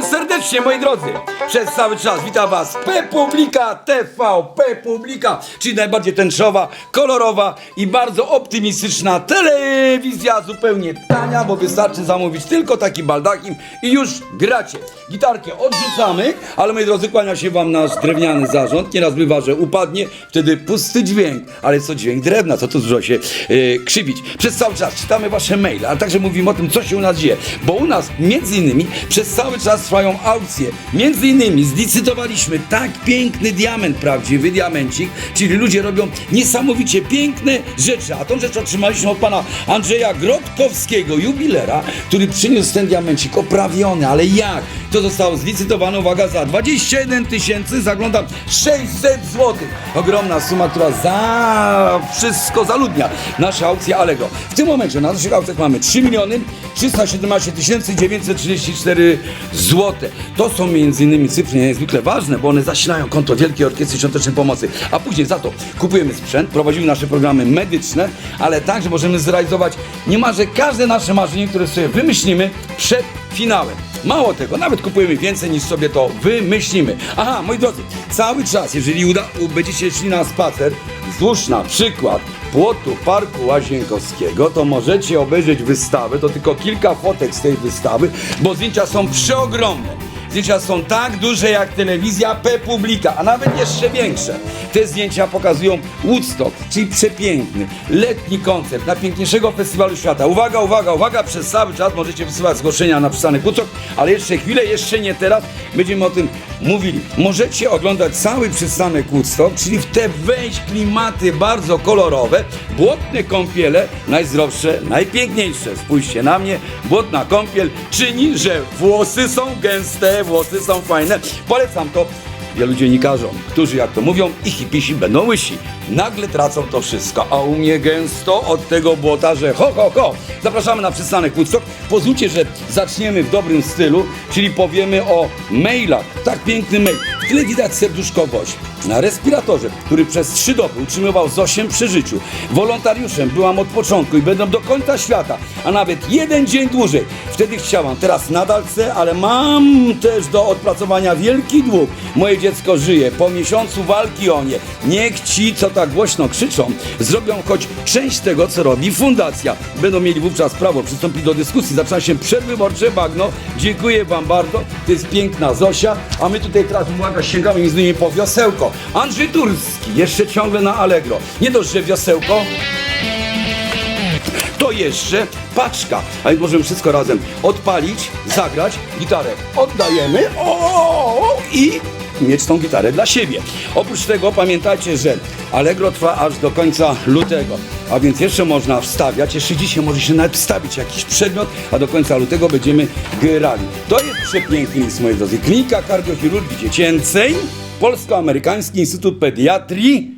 Namaste. Serdecznie, moi drodzy. Przez cały czas witam was P Publika TV, P Publika, czyli najbardziej tęczowa, kolorowa i bardzo optymistyczna telewizja, zupełnie tania, bo wystarczy zamówić tylko taki baldakim i już gracie. Gitarkę odrzucamy, ale moi drodzy, kłania się wam nasz drewniany zarząd. Nieraz bywa, że upadnie, wtedy pusty dźwięk, ale co dźwięk drewna, co tu dużo się e, krzywić. Przez cały czas czytamy wasze maile, ale także mówimy o tym, co się u nas dzieje, bo u nas między innymi przez cały czas trwają aukcje. Między innymi zlicytowaliśmy tak piękny diament, prawdziwy diamencik, czyli ludzie robią niesamowicie piękne rzeczy, a tą rzecz otrzymaliśmy od pana Andrzeja Grobkowskiego, jubilera, który przyniósł ten diamencik oprawiony, ale jak? To zostało zlicytowane, uwaga, za 21 tysięcy, zaglądam 600 zł. Ogromna suma, która za wszystko zaludnia nasze aukcje Allegro. W tym momencie na naszych aukcjach mamy 3 miliony 317 tysięcy 934 zł. To są między innymi cyfry niezwykle ważne, bo one zasilają konto Wielkiej Orkiestry Świątecznej Pomocy. A później za to kupujemy sprzęt, prowadzimy nasze programy medyczne, ale także możemy zrealizować niemalże każde nasze marzenie, które sobie wymyślimy przed finałem. Mało tego, nawet kupujemy więcej niż sobie to wymyślimy. Aha, moi drodzy, cały czas, jeżeli uda, będziecie szli na spacer wzdłuż na przykład płotu Parku Łazienkowskiego, to możecie obejrzeć wystawę, to tylko kilka fotek z tej wystawy, bo zdjęcia są przeogromne. Zdjęcia są tak duże jak telewizja P Publika, a nawet jeszcze większe. Te zdjęcia pokazują Woodstock, czyli przepiękny, letni koncert najpiękniejszego festiwalu świata. Uwaga, uwaga, uwaga, przez cały czas możecie wysyłać zgłoszenia na przystanek Woodstock, ale jeszcze chwilę, jeszcze nie teraz, będziemy o tym mówili. Możecie oglądać cały przystanek Woodstock, czyli w te wejść klimaty bardzo kolorowe, błotne kąpiele, najzdrowsze, najpiękniejsze. Spójrzcie na mnie, błotna kąpiel czyni, że włosy są gęste, włosy są fajne. Polecam to wielu dziennikarzom, którzy jak to mówią, i hipisi będą łysi. Nagle tracą to wszystko, a u mnie gęsto od tego błota, że ho, ho, ho. Zapraszamy na przystanek Woodstock. Pozwólcie, że zaczniemy w dobrym stylu, czyli powiemy o mailach. Tak piękny mail. Tyle widać serduszkowość. Na respiratorze, który przez trzy doby utrzymywał Zosię przy życiu. Wolontariuszem byłam od początku i będę do końca świata, a nawet jeden dzień dłużej. Wtedy chciałam, teraz nadal chcę, ale mam też do odpracowania wielki dług. Moje dziecko żyje. Po miesiącu walki o nie. Niech ci, co tak głośno krzyczą, zrobią choć część tego, co robi fundacja. Będą mieli wówczas prawo przystąpić do dyskusji. Zaczyna się przedwyborcze bagno. Dziękuję wam bardzo. To jest piękna Zosia, a my tutaj teraz, uwaga, sięgamy między innymi po wiosełko. Andrzej Turski, jeszcze ciągle na Allegro. Nie dość, że wiosełko, to jeszcze paczka. A więc możemy wszystko razem odpalić, zagrać, gitarę oddajemy o, i mieć tą gitarę dla siebie. Oprócz tego pamiętajcie, że Allegro trwa aż do końca lutego, a więc jeszcze można wstawiać, jeszcze dzisiaj może się nawet wstawić jakiś przedmiot, a do końca lutego będziemy grali. To jest przepiękny list, moi drodzy. Klinika Kardiochirurgii Dziecięcej, Polsko-Amerykański Instytut Pediatrii,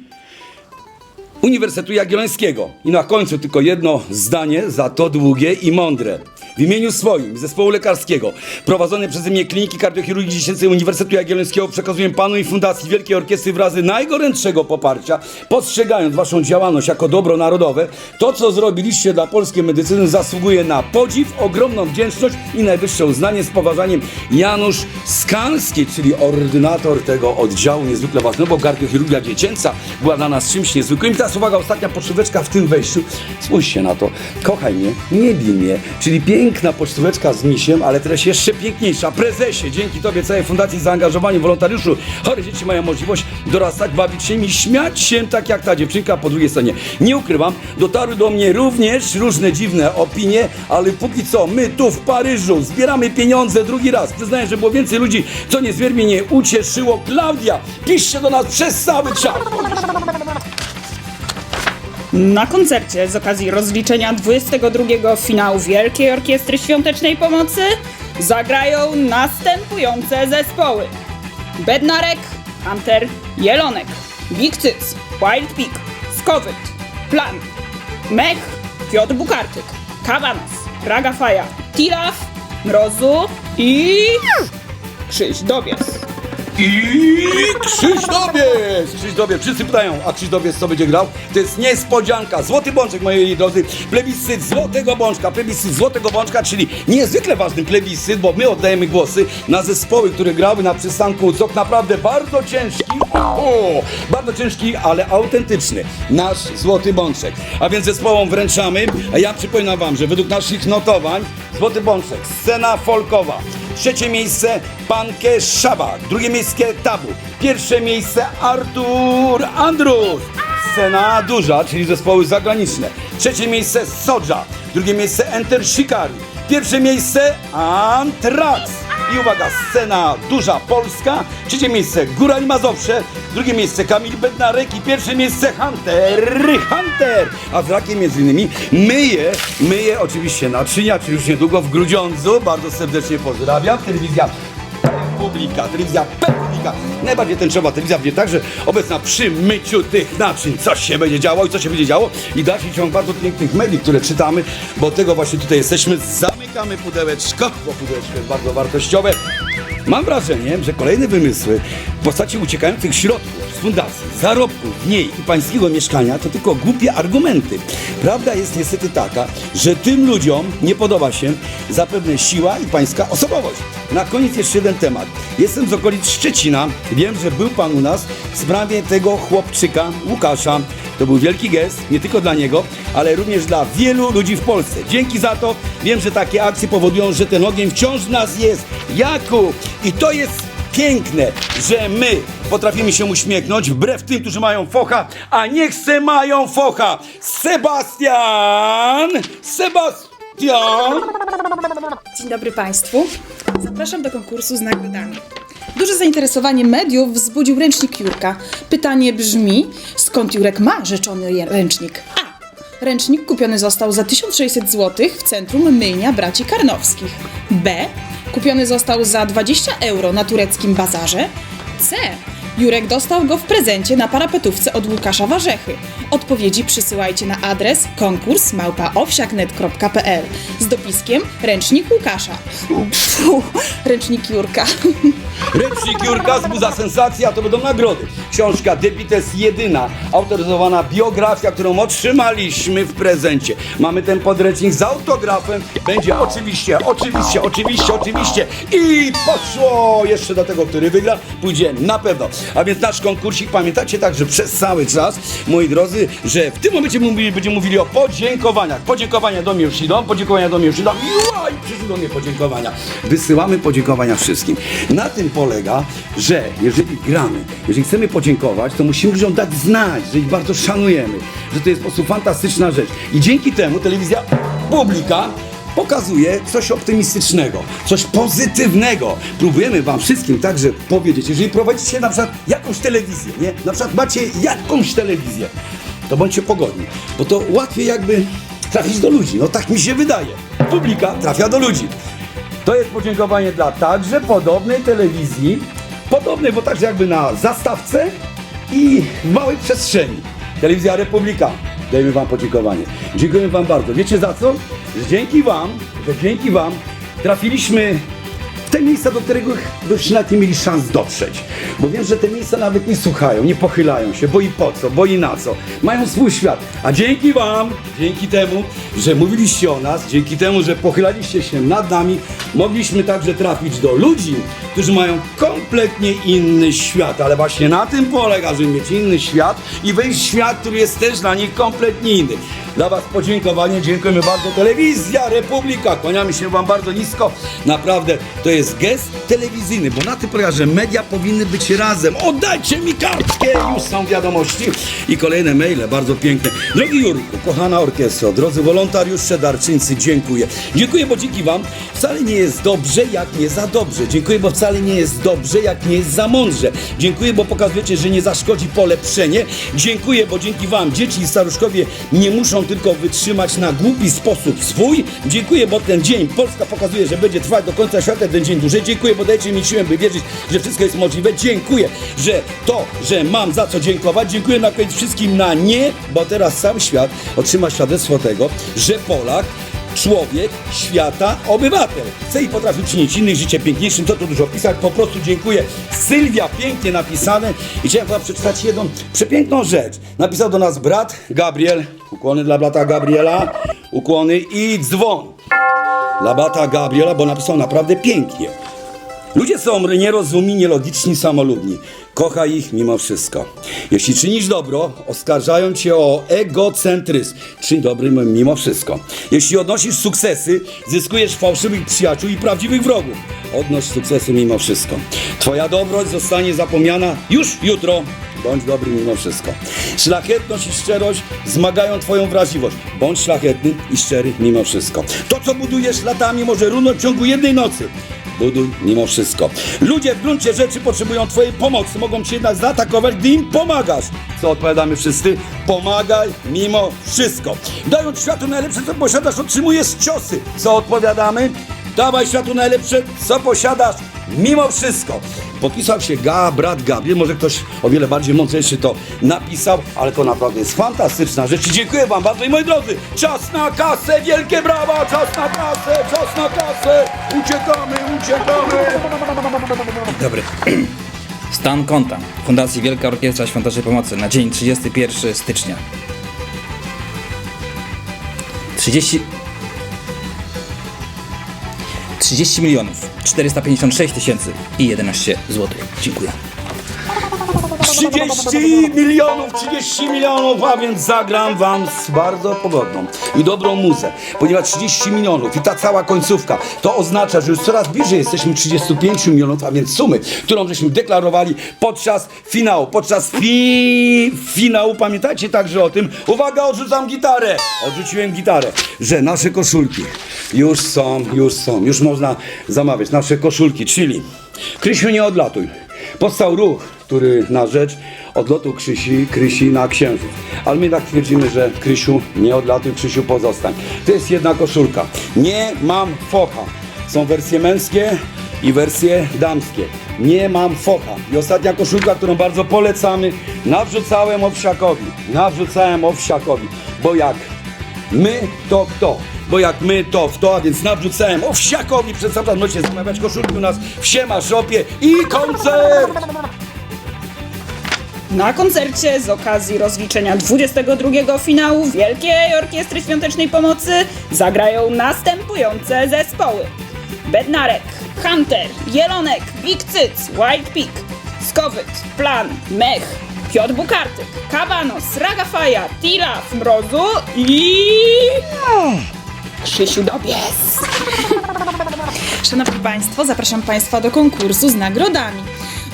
Uniwersytetu Jagiellońskiego. I na końcu tylko jedno zdanie, za to długie i mądre. W imieniu swoim, zespołu lekarskiego, prowadzonej przeze mnie Kliniki Kardiochirurgii Dziecięcej Uniwersytetu Jagiellońskiego przekazuję Panu i Fundacji Wielkiej Orkiestry wyrazy najgorętszego poparcia, postrzegając Waszą działalność jako dobro narodowe. To, co zrobiliście dla polskiej medycyny zasługuje na podziw, ogromną wdzięczność i najwyższe uznanie z poważaniem Janusz Skalski, czyli ordynator tego oddziału niezwykle ważnego, bo kardiochirurgia dziecięca była dla nas czymś niezwykłym. I teraz uwaga, ostatnia pocztóweczka w tym wejściu. Spójrzcie na to. Kochaj mnie, nie bij mnie. Czyli piękna pocztóweczka z misiem, ale treść jeszcze piękniejsza. Prezesie, dzięki Tobie, całej fundacji, zaangażowaniu wolontariuszu, chore dzieci mają możliwość dorastać, bawić się i śmiać się tak jak ta dziewczynka po drugiej stronie. Nie ukrywam, dotarły do mnie również różne dziwne opinie, ale póki co my tu w Paryżu zbieramy pieniądze drugi raz. Przyznaję, że było więcej ludzi, co niezmiernie mnie ucieszyło. Klaudia, piszcie do nas przez cały czas. Na koncercie z okazji rozliczenia 22 finału Wielkiej Orkiestry Świątecznej Pomocy zagrają następujące zespoły. Bednarek, Hunter, Jelonek, Big Cyc, Wild Pig, Skowyt, Plan, Mech, Piotr Bukartyk, Kawanas, Raga Faja, Tilaf, Mrozu i... Krzyś Dobias. I Krzysztofiec! Krzysztofiec, wszyscy pytają, a Krzysztofiec co będzie grał? To jest niespodzianka. Złoty bączek, moi drodzy. Plebiscyt złotego bączka. Plebiscyt złotego bączka, czyli niezwykle ważny plebiscyt, bo my oddajemy głosy na zespoły, które grały na przystanku COK. Naprawdę bardzo ciężki, o, bardzo ciężki, ale autentyczny. Nasz złoty bączek. A więc zespołom wręczamy. A ja przypominam wam, że według naszych notowań Złoty bączek, scena folkowa. Trzecie miejsce Pankę Szaba. Drugie miejsce Tabu. Pierwsze miejsce Artur Andrus. Scena duża, czyli zespoły zagraniczne. Trzecie miejsce Soja. Drugie miejsce Enter Shikari. Pierwsze miejsce Antrax. I uwaga, scena duża Polska. Trzecie miejsce Górań Mazowsze. Drugie miejsce Kamil Bednarek i pierwsze miejsce Hunter Hunter. A z rakiem między innymi myje, myje oczywiście naczynia, czy już niedługo w Grudziądzu. Bardzo serdecznie pozdrawiam. Telewizja Publika, telewizja Publika. Najbardziej tęczowa telewizja będzie także obecna przy myciu tych naczyń. Co się będzie działo i co się będzie działo. I dalszy ciąg bardzo pięknych mediów, które czytamy, bo tego właśnie tutaj jesteśmy. Zamykamy pudełeczko, bo pudełeczko jest bardzo wartościowe. Mam wrażenie, że kolejne wymysły w postaci uciekających środków z fundacji, zarobków w niej i pańskiego mieszkania to tylko głupie argumenty. Prawda jest niestety taka, że tym ludziom nie podoba się zapewne siła i pańska osobowość. Na koniec jeszcze jeden temat. Jestem z okolic Szczecina. Wiem, że był pan u nas w sprawie tego chłopczyka Łukasza. To był wielki gest, nie tylko dla niego, ale również dla wielu ludzi w Polsce. Dzięki za to wiem, że takie akcje powodują, że ten ogień wciąż w nas jest. Jakub! I to jest piękne, że my potrafimy się uśmiechnąć wbrew tym, którzy mają focha, a niech se mają focha. Sebastian! Sebastian! Dzień dobry Państwu. Zapraszam do konkursu z nagrodami. Duże zainteresowanie mediów wzbudził ręcznik Jurka. Pytanie brzmi, skąd Jurek ma rzeczony ręcznik? A. Ręcznik kupiony został za 1600 zł w centrum myjnia braci Karnowskich. B. Kupiony został za 20 euro na tureckim bazarze. C. Jurek dostał go w prezencie na parapetówce od Łukasza Warzechy. Odpowiedzi przysyłajcie na adres konkurs małpaowsiaknet.pl z dopiskiem ręcznik Łukasza. Pfu, ręcznik Jurka. Ręcznik Jurka wzbudza sensację, a to będą nagrody. Książka Debites jedyna, autoryzowana biografia, którą otrzymaliśmy w prezencie. Mamy ten podręcznik z autografem. Będzie oczywiście, oczywiście, oczywiście, oczywiście. I poszło jeszcze do tego, który wygra, pójdzie na pewno. A więc nasz konkursik, pamiętacie także przez cały czas, moi drodzy, że w tym momencie mówili, będziemy mówili o podziękowaniach. Podziękowania do mnie podziękowania do mnie już idą. Jua, I przyszły do mnie podziękowania. Wysyłamy podziękowania wszystkim. Na tym polega, że jeżeli gramy, jeżeli chcemy podziękować, to musimy ludziom dać znać, że ich bardzo szanujemy, że to jest po prostu fantastyczna rzecz. I dzięki temu telewizja Publika pokazuje coś optymistycznego, coś pozytywnego. Próbujemy wam wszystkim także powiedzieć, jeżeli prowadzicie na przykład jakąś telewizję, nie? Na przykład macie jakąś telewizję, to bądźcie pogodni, bo to łatwiej jakby trafić do ludzi. No tak mi się wydaje. Publika trafia do ludzi. To jest podziękowanie dla także podobnej telewizji, podobnej, bo także jakby na zastawce i w małej przestrzeni. Telewizja Republika. Dajemy Wam podziękowanie. Dziękujemy Wam bardzo. Wiecie za co? Że dzięki Wam, że dzięki Wam trafiliśmy te miejsca, do których byście nawet nie mieli szans dotrzeć. Bo wiem, że te miejsca nawet nie słuchają, nie pochylają się, bo i po co, bo i na co. Mają swój świat. A dzięki Wam, dzięki temu, że mówiliście o nas, dzięki temu, że pochylaliście się nad nami, mogliśmy także trafić do ludzi, którzy mają kompletnie inny świat. Ale właśnie na tym polega, żeby mieć inny świat i wejść w świat, który jest też dla nich kompletnie inny. Dla Was podziękowanie, dziękujemy bardzo. Telewizja Republika, kłaniamy się Wam bardzo nisko. Naprawdę to jest gest telewizyjny, bo na tym że media powinny być razem. Oddajcie mi kartkę! Już są wiadomości i kolejne maile, bardzo piękne. Drogi Jurku, kochana orkiestro, drodzy wolontariusze, darczyńcy, dziękuję. Dziękuję, bo dzięki Wam wcale nie jest dobrze, jak nie za dobrze. Dziękuję, bo wcale nie jest dobrze, jak nie jest za mądrze. Dziękuję, bo pokazujecie, że nie zaszkodzi polepszenie. Dziękuję, bo dzięki Wam dzieci i staruszkowie nie muszą tylko wytrzymać na głupi sposób swój. Dziękuję, bo ten dzień Polska pokazuje, że będzie trwać do końca świata ten dzień dłużej. Dziękuję, bo dajecie mi siłę, by wierzyć, że wszystko jest możliwe. Dziękuję, że to, że mam za co dziękować. Dziękuję na koniec wszystkim na nie, bo teraz cały świat otrzyma świadectwo tego, że Polak człowiek, świata, obywatel. Chce i potrafi czynić innych życie piękniejszym, co tu dużo pisać, po prostu dziękuję. Sylwia, pięknie napisane i chciałem wam przeczytać jedną przepiękną rzecz. Napisał do nas brat Gabriel, ukłony dla brata Gabriela, ukłony i dzwon dla brata Gabriela, bo napisał naprawdę pięknie. Ludzie są nierozumieni, nielogiczni, samolubni. Kochaj ich mimo wszystko. Jeśli czynisz dobro, oskarżają cię o egocentryzm. Czyń dobry mimo wszystko. Jeśli odnosisz sukcesy, zyskujesz fałszywych przyjaciół i prawdziwych wrogów. Odnoś sukcesy mimo wszystko. Twoja dobroć zostanie zapomniana już jutro. Bądź dobry mimo wszystko. Szlachetność i szczerość zmagają Twoją wrażliwość. Bądź szlachetny i szczery mimo wszystko. To, co budujesz latami, może runąć w ciągu jednej nocy. Buduj mimo wszystko. Ludzie w gruncie rzeczy potrzebują Twojej pomocy. Mogą Cię jednak zaatakować, gdy im pomagasz. Co odpowiadamy wszyscy? Pomagaj mimo wszystko. Dając światu najlepsze, co posiadasz, otrzymujesz ciosy. Co odpowiadamy? Dawaj światu najlepsze, co posiadasz, mimo wszystko. Podpisał się Ga, brat Gabriel, może ktoś o wiele bardziej mądrzejszy to napisał, ale to naprawdę jest fantastyczna rzecz. Dziękuję Wam bardzo i moi drodzy, czas na kasę, wielkie brawa, czas na kasę, czas na kasę, uciekamy, uciekamy. Dobry. Stan konta Fundacji Wielka Orkiestra Świątecznej Pomocy na dzień 31 stycznia. 30 30 milionów 456 tysięcy i 11 złotych. Dziękuję. 30 milionów, 30 milionów, a więc zagram wam z bardzo pogodną i dobrą muzę, ponieważ 30 milionów i ta cała końcówka, to oznacza, że już coraz bliżej jesteśmy 35 milionów, a więc sumy, którą żeśmy deklarowali podczas finału, podczas fi finału, pamiętajcie także o tym, uwaga, odrzucam gitarę, odrzuciłem gitarę, że nasze koszulki już są, już są, już można zamawiać, nasze koszulki, czyli Krysiu nie odlatuj, Powstał ruch, który na rzecz odlotu Krzysi, Krysi na Księżyc. Ale my tak twierdzimy, że Krysiu nie odlatuj, Krzysiu pozostań. To jest jedna koszulka. Nie mam focha. Są wersje męskie i wersje damskie. Nie mam focha. I ostatnia koszulka, którą bardzo polecamy, nawrzucałem Owsiakowi. Nawrzucałem Owsiakowi, bo jak My to kto? Bo jak my to w to, a więc nawrzucałem owsiakowi przed sam możecie zamawiać koszulki u nas w Siema Shopie i koncert! Na koncercie z okazji rozliczenia 22 finału Wielkiej Orkiestry Świątecznej Pomocy zagrają następujące zespoły. Bednarek, Hunter, Jelonek, Big Cyc, White Pig, Skowyt, Plan, Mech, Piotr Bukartyk, Kabanos, Ragafaja, Tilaf, Mrozu i... Krzysiu Dobies. Szanowni Państwo, zapraszam Państwa do konkursu z nagrodami.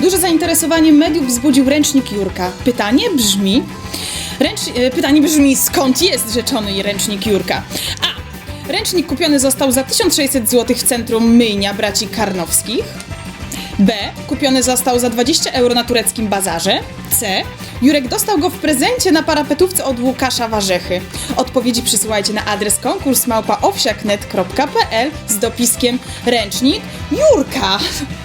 Duże zainteresowanie mediów wzbudził ręcznik Jurka. Pytanie brzmi... Ręcz, e, pytanie brzmi, skąd jest rzeczony ręcznik Jurka? A. Ręcznik kupiony został za 1600 zł w centrum myjnia braci Karnowskich. B. Kupiony został za 20 euro na tureckim bazarze. C. Jurek dostał go w prezencie na parapetówce od Łukasza Warzechy. Odpowiedzi przysyłajcie na adres konkurs małpaowsiaknet.pl z dopiskiem ręcznik Jurka.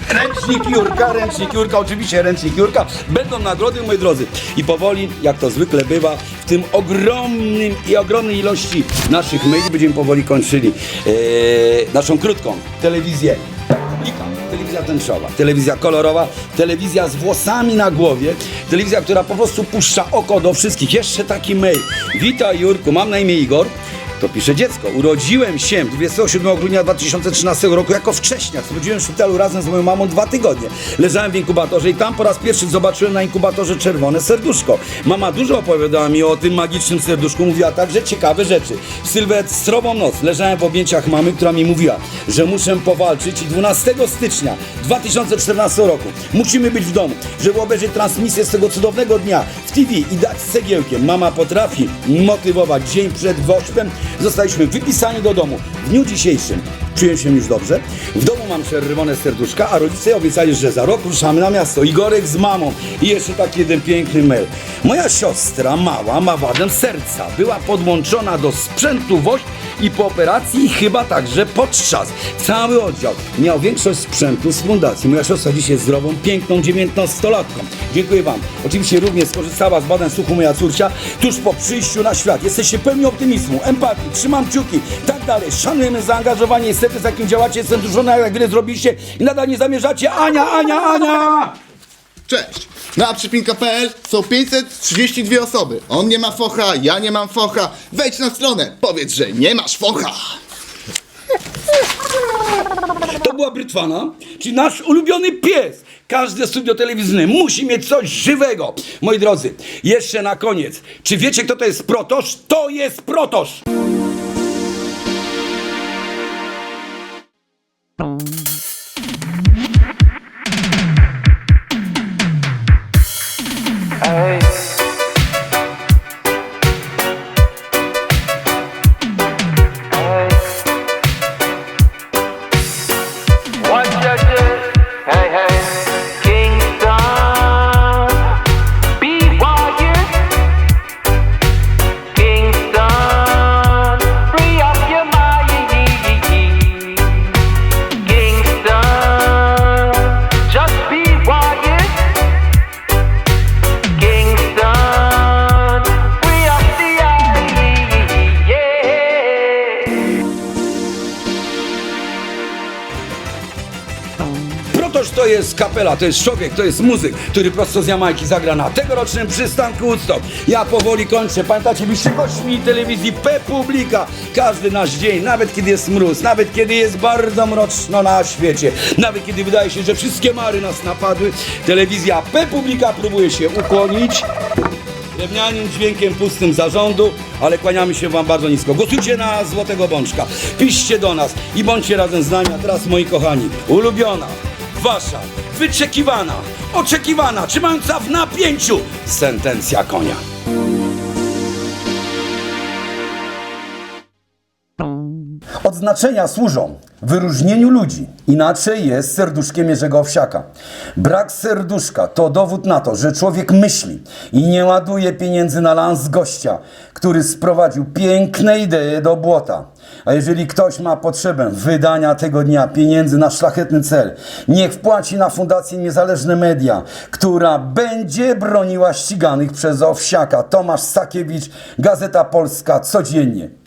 Ręcznik Jurka, ręcznik Jurka, oczywiście ręcznik Jurka. Będą nagrody, moi drodzy. I powoli, jak to zwykle bywa, w tym ogromnym i ogromnej ilości naszych maili będziemy powoli kończyli e, naszą krótką telewizję. Telewizja tęczowa, telewizja kolorowa, telewizja z włosami na głowie, telewizja, która po prostu puszcza oko do wszystkich. Jeszcze taki mail. Witaj Jurku, mam na imię Igor. To pisze dziecko. Urodziłem się 27 grudnia 2013 roku jako wcześniak. Spędziłem w szpitalu razem z moją mamą dwa tygodnie. Leżałem w inkubatorze i tam po raz pierwszy zobaczyłem na inkubatorze czerwone serduszko. Mama dużo opowiadała mi o tym magicznym serduszku. Mówiła także ciekawe rzeczy. W sylwestrową noc leżałem w objęciach mamy, która mi mówiła, że muszę powalczyć i 12 stycznia 2014 roku musimy być w domu, żeby obejrzeć transmisję z tego cudownego dnia TV i dać cegiełkiem. Mama potrafi motywować dzień przed wośpem. Zostaliśmy wypisani do domu. W dniu dzisiejszym czuję się już dobrze. W domu mam czerwone serduszka, a rodzice obiecali, że za rok ruszamy na miasto. Igorek z mamą. I jeszcze taki jeden piękny mail. Moja siostra mała ma wadę serca. Była podłączona do sprzętu WOŚP i po operacji chyba także podczas. Cały oddział miał większość sprzętu z fundacji. Moja siostra dzisiaj jest zdrową, piękną dziewiętnastolatką. Dziękuję Wam. Oczywiście również skorzystała z badań słuchu moja córcia tuż po przyjściu na świat. Jesteście pełni optymizmu, empatii, trzymam kciuki, tak dalej. Szanujemy zaangażowanie serce, z jakim działacie. Jestem duszony, jak wiele zrobiliście i nadal nie zamierzacie. Ania, Ania, Ania! Cześć! Na przypinka.pl są 532 osoby. On nie ma focha, ja nie mam focha. Wejdź na stronę, powiedz, że nie masz focha. To była Brytwana, czyli nasz ulubiony pies. Każde studio telewizyjne musi mieć coś żywego. Moi drodzy, jeszcze na koniec. Czy wiecie, kto to jest protosz? To jest protosz! Kapela, to jest człowiek, to jest muzyk, który prosto z Jamajki zagra na tegorocznym przystanku Woodstock. Ja powoli kończę. Pamiętacie, byliście gośćmi telewizji P Publika. Każdy nasz dzień, nawet kiedy jest mróz, nawet kiedy jest bardzo mroczno na świecie, nawet kiedy wydaje się, że wszystkie mary nas napadły, telewizja P Publika próbuje się ukłonić. Drewnianym dźwiękiem pustym zarządu, ale kłaniamy się Wam bardzo nisko. Głosujcie na Złotego Bączka, piszcie do nas i bądźcie razem z nami. A teraz, moi kochani, ulubiona, Wasza, wyczekiwana, oczekiwana, trzymająca w napięciu sentencja konia. Odznaczenia służą wyróżnieniu ludzi. Inaczej jest serduszkiem Jerzego Owsiaka. Brak serduszka to dowód na to, że człowiek myśli i nie ładuje pieniędzy na lans gościa, który sprowadził piękne idee do błota. A jeżeli ktoś ma potrzebę wydania tego dnia pieniędzy na szlachetny cel, niech wpłaci na Fundację Niezależne Media, która będzie broniła ściganych przez Owsiaka. Tomasz Sakiewicz, Gazeta Polska, codziennie.